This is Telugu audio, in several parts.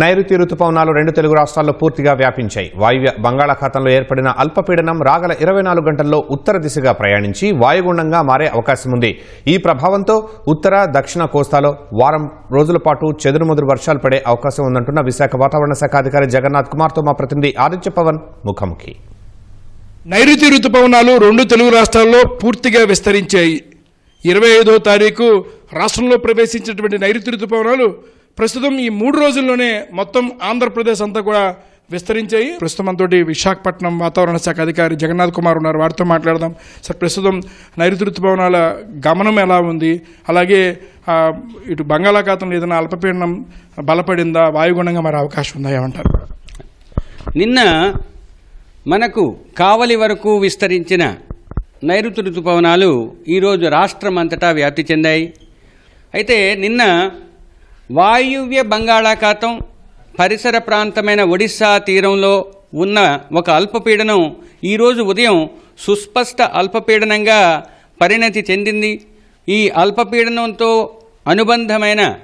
నైరుతి రుతుపవనాలు రెండు తెలుగు రాష్ట్రాల్లో పూర్తిగా వ్యాపించాయి. వాయువ్య బంగాళాఖాతంలో ఏర్పడిన అల్పపీడనం రాగల ఇరవై నాలుగు గంటల్లో ఉత్తర దిశగా ప్రయాణించి వాయుగుండంగా మారే అవకాశం ఉంది. ఈ ప్రభావంతో ఉత్తర దక్షిణ కోస్తాలో వారం రోజుల పాటు చెదురుముదురు వర్షాలు పడే అవకాశం ఉందంటున్న విశాఖ వాతావరణ శాఖ అధికారి జగన్నాథ్ కుమార్తో మా ప్రతినిధి ఆదిత్య పవన్ ముఖాముఖి. నైరుతి రుతుపవనాలు రెండు తెలుగు రాష్ట్రాల్లో పూర్తిగా విస్తరించాయి. ఇరవై ఐదో తారీఖు రాష్ట్రంలో ప్రవేశించినటువంటి నైరుతి రుతుపవనాలు ప్రస్తుతం ఈ మూడు రోజుల్లోనే మొత్తం ఆంధ్రప్రదేశ్ అంతా కూడా విస్తరించాయి. ప్రస్తుతం మనతోటి విశాఖపట్నం వాతావరణ శాఖ అధికారి జగన్నాథ్ కుమార్ ఉన్నారు. వారితో మాట్లాడదాం. సార్ ప్రస్తుతం నైరుతి రుతుపవనాల గమనం ఎలా ఉంది? అలాగే ఇటు బంగాళాఖాతంలో ఏదైనా అల్పపీడనం బలపడిందా? వాయుగుణంగా మరి అవకాశం ఉందా? ఏమంటారు? నిన్న మనకు కావలి వరకు విస్తరించిన నైరుతి ఋతుపవనాలు ఈరోజు రాష్ట్రం అంతటా వ్యాప్తి చెందాయి. అయితే నిన్న వాయువ్య బంగాళాఖాతం పరిసర ప్రాంతమైన ఒడిశా తీరంలో ఉన్న ఒక అల్పపీడనం ఈరోజు ఉదయం సుస్పష్ట అల్పపీడనంగా పరిణతి చెందింది. ఈ అల్పపీడనంతో అనుబంధమైన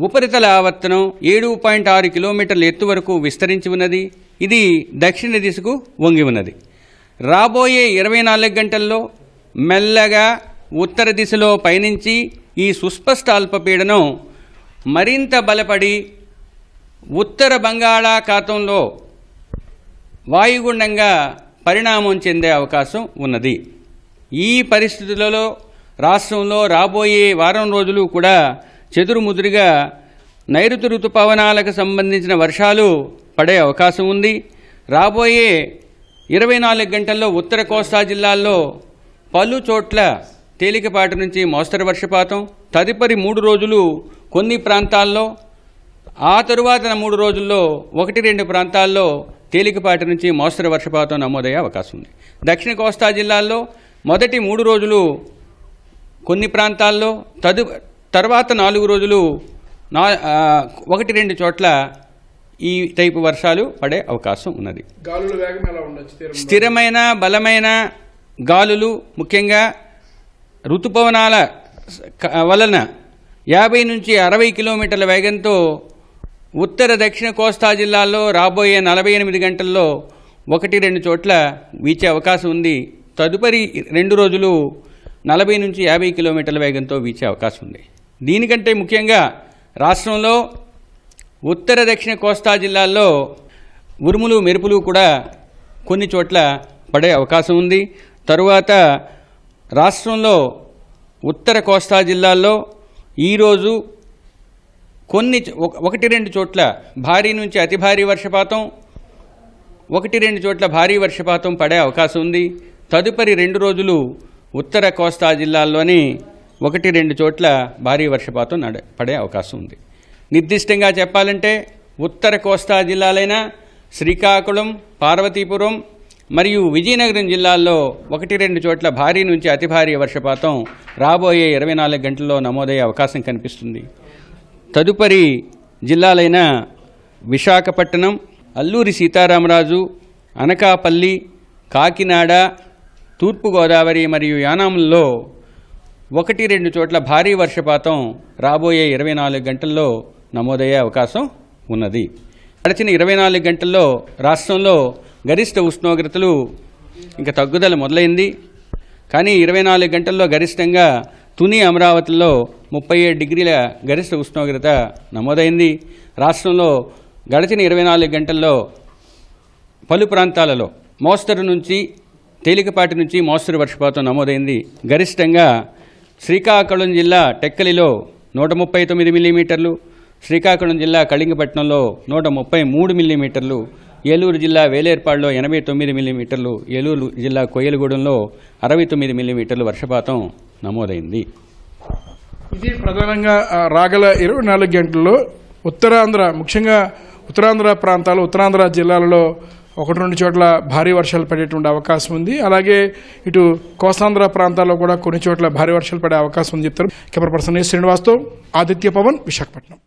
ఉపరితల ఆవర్తనం ఏడు పాయింట్ ఆరు కిలోమీటర్ల ఎత్తు వరకు విస్తరించి ఉన్నది. ఇది దక్షిణ దిశకు వంగి ఉన్నది. రాబోయే ఇరవై నాలుగు గంటల్లో మెల్లగా ఉత్తర దిశలో పయనించి ఈ సుస్పష్ట అల్పపీడనం మరింత బలపడి ఉత్తర బంగాళాఖాతంలో వాయుగుండంగా పరిణామం చెందే అవకాశం ఉన్నది. ఈ పరిస్థితులలో రాష్ట్రంలో రాబోయే వారం రోజులు కూడా చెదురుముదురుగా నైరుతి ఋతుపవనాలకు సంబంధించిన వర్షాలు పడే అవకాశం ఉంది. రాబోయే ఇరవై నాలుగు గంటల్లో ఉత్తర కోస్తా జిల్లాల్లో పలు చోట్ల తేలికపాటి నుంచి మోస్తరు వర్షపాతం తదుపరి మూడు రోజులు కొన్ని ప్రాంతాల్లో ఆ తరువాత మూడు రోజుల్లో ఒకటి రెండు ప్రాంతాల్లో తేలికపాటి నుంచి మోస్తరు వర్షపాతం నమోదయ్యే అవకాశం ఉంది. దక్షిణ కోస్తా జిల్లాల్లో మొదటి మూడు రోజులు కొన్ని ప్రాంతాల్లో తదు తర్వాత నాలుగు రోజులు నా ఒకటి రెండు చోట్ల ఈ టైపు వర్షాలు పడే అవకాశం ఉన్నది. స్థిరమైన బలమైన గాలులు ముఖ్యంగా ఋతుపవనాల వలన యాభై నుంచి అరవై కిలోమీటర్ల వేగంతో ఉత్తర దక్షిణ కోస్తా జిల్లాల్లో రాబోయే నలభై ఎనిమిది గంటల్లో ఒకటి రెండు చోట్ల వీచే అవకాశం ఉంది. తదుపరి రెండు రోజులు నలభై నుంచి యాభై కిలోమీటర్ల వేగంతో వీచే అవకాశం ఉంది. దీనికంటే ముఖ్యంగా రాష్ట్రంలో ఉత్తర దక్షిణ కోస్తా జిల్లాల్లో ఉరుములు మెరుపులు కూడా కొన్ని చోట్ల పడే అవకాశం ఉంది. తరువాత రాష్ట్రంలో ఉత్తర కోస్తా జిల్లాల్లో ఈరోజు కొన్ని ఒకటి రెండు చోట్ల భారీ నుంచి అతి భారీ వర్షపాతం ఒకటి రెండు చోట్ల భారీ వర్షపాతం పడే అవకాశం ఉంది. తదుపరి రెండు రోజులు ఉత్తర కోస్తా జిల్లాల్లోని ఒకటి రెండు చోట్ల భారీ వర్షపాతం నడ పడే అవకాశం ఉంది. నిర్దిష్టంగా చెప్పాలంటే ఉత్తర కోస్తా జిల్లాలైన శ్రీకాకుళం పార్వతీపురం మరియు విజయనగరం జిల్లాల్లో ఒకటి రెండు చోట్ల భారీ నుంచి అతి భారీ వర్షపాతం రాబోయే ఇరవై నాలుగు గంటల్లో నమోదయ్యే అవకాశం కనిపిస్తుంది. తదుపరి జిల్లాలైన విశాఖపట్నం అల్లూరి సీతారామరాజు అనకాపల్లి కాకినాడ తూర్పుగోదావరి మరియు యానాముల్లో ఒకటి రెండు చోట్ల భారీ వర్షపాతం రాబోయే ఇరవై నాలుగు గంటల్లో నమోదయ్యే అవకాశం ఉన్నది. గడిచిన ఇరవై నాలుగు గంటల్లో రాష్ట్రంలో గరిష్ట ఉష్ణోగ్రతలు ఇంకా తగ్గుదల మొదలైంది. కానీ ఇరవై నాలుగు గంటల్లో గరిష్టంగా తుని అమరావతిలో ముప్పై ఏడు డిగ్రీల గరిష్ట ఉష్ణోగ్రత నమోదైంది. రాష్ట్రంలో గడిచిన ఇరవై నాలుగు గంటల్లో పలు ప్రాంతాలలో మోస్తరు నుంచి తేలికపాటి నుంచి మోస్తరు వర్షపాతం నమోదైంది. గరిష్టంగా శ్రీకాకుళం జిల్లా టెక్కలిలో నూట ముప్పై తొమ్మిది మిల్లీమీటర్లు శ్రీకాకుళం జిల్లా కళింగపట్నంలో నూట ముప్పై మూడు మిల్లీమీటర్లు ఏలూరు జిల్లా వేలేర్పాడులో ఎనభై తొమ్మిది మిల్లీమీటర్లు ఏలూరు జిల్లా కొయ్యలగూడెంలో అరవై తొమ్మిది మిల్లీమీటర్లు వర్షపాతం నమోదైంది. ఇది ప్రధానంగా రాగల ఇరవై నాలుగు గంటల్లో ఉత్తరాంధ్ర ముఖ్యంగా ఉత్తరాంధ్ర ప్రాంతాలు ఉత్తరాంధ్ర జిల్లాలలో ఒకటి రెండు చోట్ల భారీ వర్షాలు పడేటువంటి అవకాశం ఉంది. అలాగే ఇటు కోస్తాంధ్ర ప్రాంతాల్లో కూడా కొన్ని చోట్ల భారీ వర్షాలు పడే అవకాశం ఉంది చెప్తారు. కెమెరా పర్సన్ శ్రీనివాస్తో ఆదిత్య పవన్ విశాఖపట్నం.